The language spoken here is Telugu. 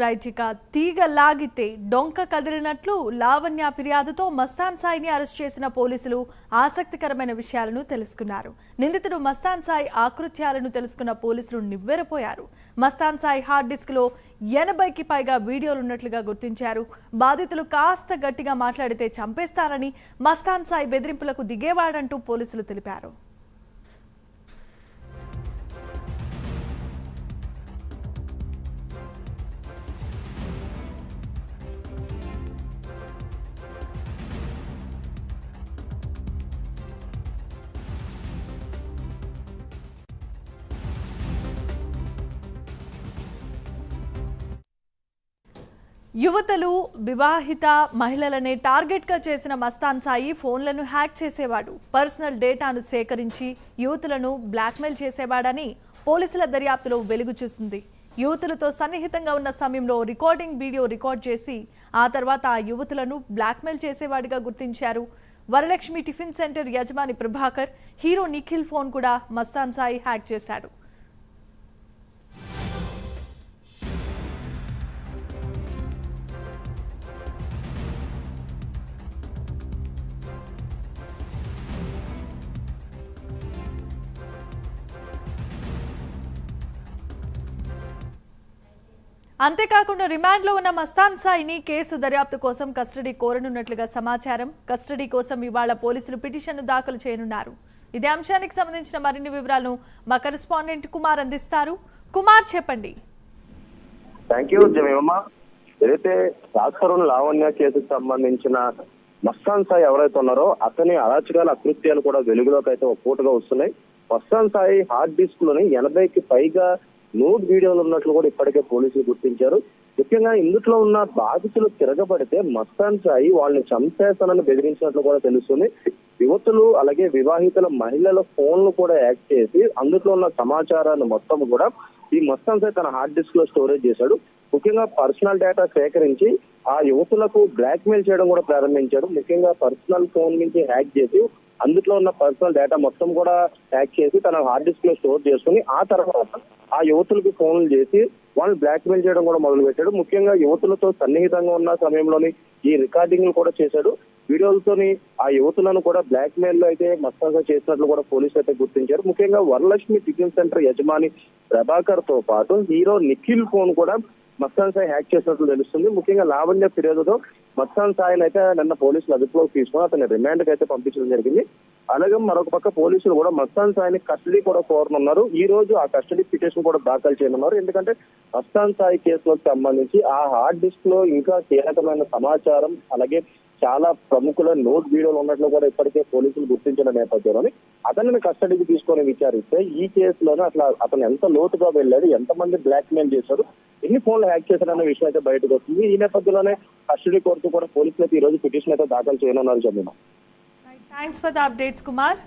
రైట్ ఇక తీగ లాగితే డొంక కదిలినట్లు లావణ్య ఫిర్యాదుతో మస్తాన్ సాయిని అరెస్ట్ చేసిన పోలీసులు ఆసక్తికరమైన విషయాలను తెలుసుకున్నారు. నిందితుడు మస్తాన్ సాయి ఆకృత్యాలను తెలుసుకున్న పోలీసులు నివ్వెరపోయారు. మస్తాన్ సాయి హార్డ్ డిస్క్లో ఎనభైకి పైగా వీడియోలున్నట్లుగా గుర్తించారు. బాధితులు కాస్త గట్టిగా మాట్లాడితే చంపేస్తారని మస్తాన్ సాయి బెదిరింపులకు దిగేవాడంటూ పోలీసులు తెలిపారు. యువతలు వివాహిత మహిళలనే టార్గెట్గా చేసిన మస్తాన్ సాయి ఫోన్లను హ్యాక్ చేసేవాడు. పర్సనల్ డేటాను సేకరించి యువతులను బ్లాక్మెయిల్ చేసేవాడని పోలీసుల దర్యాప్తులో వెలుగు చూసింది. యువతులతో సన్నిహితంగా ఉన్న సమయంలో రికార్డింగ్ వీడియో రికార్డ్ చేసి ఆ తర్వాత ఆ యువతులను బ్లాక్మెయిల్ చేసేవాడిగా గుర్తించారు. వరలక్ష్మి టిఫిన్ సెంటర్ యజమాని ప్రభాకర్ హీరో నిఖిల్ ఫోన్ కూడా మస్తాన్ సాయి హ్యాక్ చేశాడు. అంతేకాకుండా రిమాండ్లో ఉన్న మస్తాన్ సాయిని కేసు దర్యాప్తు కోసం కస్టడీ కోరనున్నట్లుగా సమాచారం. కస్టడీ కోసం ఇవాళ పోలీసులు పిటిషన్ను దాఖలు చేయనున్నారు. ఇదే అంశానికి సంబంధించిన మరిన్ని వివరాలను మా కరెస్పాండెంట్ కుమార్ అందిస్తారు. కుమార్ చెప్పండి. Thank you జమీమమ్మ. ఏదైతే రాజ్కరుణ్ లావణ్య కేసుకు సంబంధించిన మస్తాన్ సాయి ఎవరైతే ఉన్నారో అతని అరాచకాల అకృత్యాలు కూడా వెలుగులోకి అయితే ఒక పూటగా వస్తున్నాయి. మస్తాన్ సాయి హార్డ్ డిస్క్లోని ఎనభైకి పైగా నోట్ వీడియోలు ఉన్నట్లు కూడా ఇప్పటికే పోలీసులు గుర్తించారు. ముఖ్యంగా ఇందులో ఉన్న బాధితులు తిరగబడితే మస్తాన్ సాయి వాళ్ళని చంపేస్తానని బెదిరించినట్లు కూడా తెలుస్తుంది. యువతులు అలాగే వివాహితుల మహిళల ఫోన్లు కూడా యాక్ట్ చేసి అందులో ఉన్న సమాచారాన్ని మొత్తం కూడా ఈ మస్తాన్ సాయి తన హార్డ్ డిస్క్లో స్టోరేజ్ చేశాడు. ముఖ్యంగా పర్సనల్ డేటా సేకరించి ఆ యువతులకు బ్లాక్ మెయిల్ చేయడం కూడా ప్రారంభించాడు. ముఖ్యంగా పర్సనల్ ఫోన్ నుంచి హ్యాక్ చేసి అందులో ఉన్న పర్సనల్ డేటా మొత్తం కూడా హ్యాక్ చేసి తన హార్డ్ డిస్క్లో స్టోర్ చేసుకుని ఆ తర్వాత ఆ యువతులకు ఫోన్లు చేసి వాళ్ళు బ్లాక్ మెయిల్ చేయడం కూడా మొదలు పెట్టాడు ముఖ్యంగా యువతులతో సన్నిహితంగా ఉన్న సమయంలోని ఈ రికార్డింగ్ కూడా చేశాడు. వీడియోలతోని ఆ యువతులను కూడా బ్లాక్ మెయిల్లో అయితే మస్తాగా చేసినట్లు కూడా పోలీసులు అయితే గుర్తించారు. ముఖ్యంగా వరలక్ష్మి టిఫిన్ సెంటర్ యజమాని ప్రభాకర్తో పాటు హీరో నిఖిల్ ఫోన్ కూడా మస్తాన్ సాయి హ్యాక్ చేసినట్లు తెలుస్తుంది. ముఖ్యంగా లావణ్య ఫిర్యాదుతో మస్తాన్ సాయిని అయితే నిన్న పోలీసులు అదుపులోకి తీసుకుని అతని రిమాండ్ అయితే పంపించడం జరిగింది. అలాగే మరొక పక్క పోలీసులు కూడా మస్తాన్ సాయిని కస్టడీ కూడా కోరనున్నారు. ఈ రోజు ఆ కస్టడీ పిటిషన్ కూడా దాఖలు చేయనున్నారు. ఎందుకంటే మస్తాన్ సాయి కేసులకు సంబంధించి ఆ హార్డ్ డిస్క్లో ఇంకా కీలకమైన సమాచారం అలాగే చాలా ప్రముఖుల నోట్ వీడియోలు ఉన్నట్లు కూడా ఇప్పటికే పోలీసులు గుర్తించిన నేపథ్యంలోని అతనిని కస్టడీకి తీసుకొని విచారిస్తే ఈ కేసులోనే అట్లా అతను ఎంత లోతుగా వెళ్ళాడు ఎంతమంది బ్లాక్ మెయిల్ చేశారు ఎన్ని ఫోన్లు హ్యాక్ చేశారన్న విషయం అయితే బయటకు వస్తుంది. ఈ నేపథ్యంలోనే కస్టడీ కోర్టు కూడా పోలీసులు అయితే ఈ రోజు పిటిషన్ అయితే దాఖలు చేయనున్నారు జమీనా. Thanks for the updates Kumar